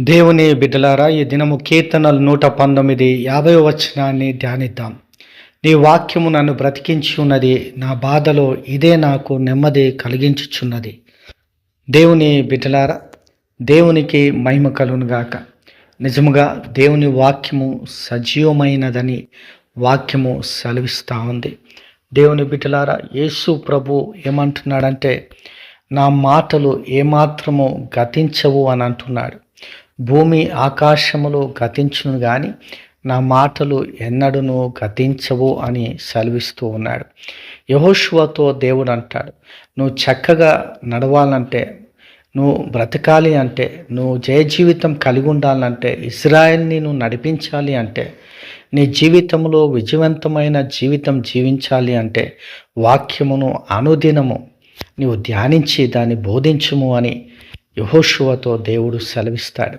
దేవుని బిడ్డలారా ఈ దినము కీర్తనలు నూట పంతొమ్మిది యాభై వచనాన్ని ధ్యానిద్దాం. నీ వాక్యము నన్ను బ్రతికించి ఉన్నది నా బాధలో ఇదే నాకు నెమ్మది కలిగించుచున్నది. దేవుని బిడ్డలారా దేవునికి మహిమ కలుగునుగాక నిజముగా దేవుని వాక్యము సజీవమైనదని వాక్యము సెలవిస్తూ ఉంది. దేవుని బిడ్డలారా యేసు ప్రభు ఏమంటున్నాడంటే నా మాటలు ఏమాత్రము గతించవు అని అంటున్నాడు. భూమి ఆకాశములు గతించును కానీ నా మాటలు ఎన్నడూను గతించవు అని సెలవిస్తూ ఉన్నాడు. యహోశువతో దేవుడు అంటాడు నువ్వు చక్కగా నడవాలంటే నువ్వు బ్రతకాలి అంటే నువ్వు జయ జీవితం కలిగి ఉండాలంటే ఇజ్రాయెల్ని నువ్వు నడిపించాలి అంటే నీ జీవితంలో విజయవంతమైన జీవితం జీవించాలి అంటే వాక్యమును అనుదినము నీవు ధ్యానించి దాన్ని బోధించుము అని యహోశువతో దేవుడు సెలవిస్తాడు.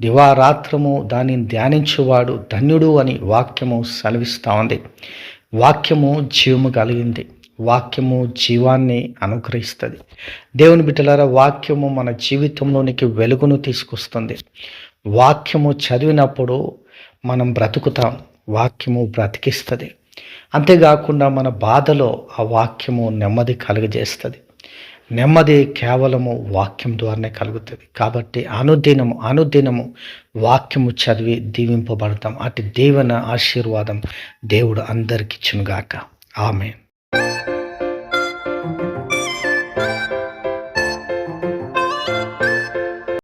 దివారాత్రము దానిని ధ్యానించువాడు ధన్యుడు అని వాక్యము సెలవిస్తూ ఉంది. వాక్యము జీవము కలిగింది. వాక్యము జీవాన్ని అనుగ్రహిస్తుంది. దేవుని బిడ్డలారా వాక్యము మన జీవితంలోనికి వెలుగును తీసుకొస్తుంది. వాక్యము చదివినప్పుడు మనం బ్రతుకుతాం. వాక్యము బ్రతికిస్తుంది. అంతేకాకుండా మన బాధలో ఆ వాక్యము నెమ్మది కలుగజేస్తుంది. నెమ్మది కేవలము వాక్యం ద్వారానే కలుగుతుంది. కాబట్టి అనుదినము అనుదినము వాక్యము చదివి దీవింపబడతాం. అటు దీవెన ఆశీర్వాదం దేవుడు అందరికిచ్చునుగాక. ఆమె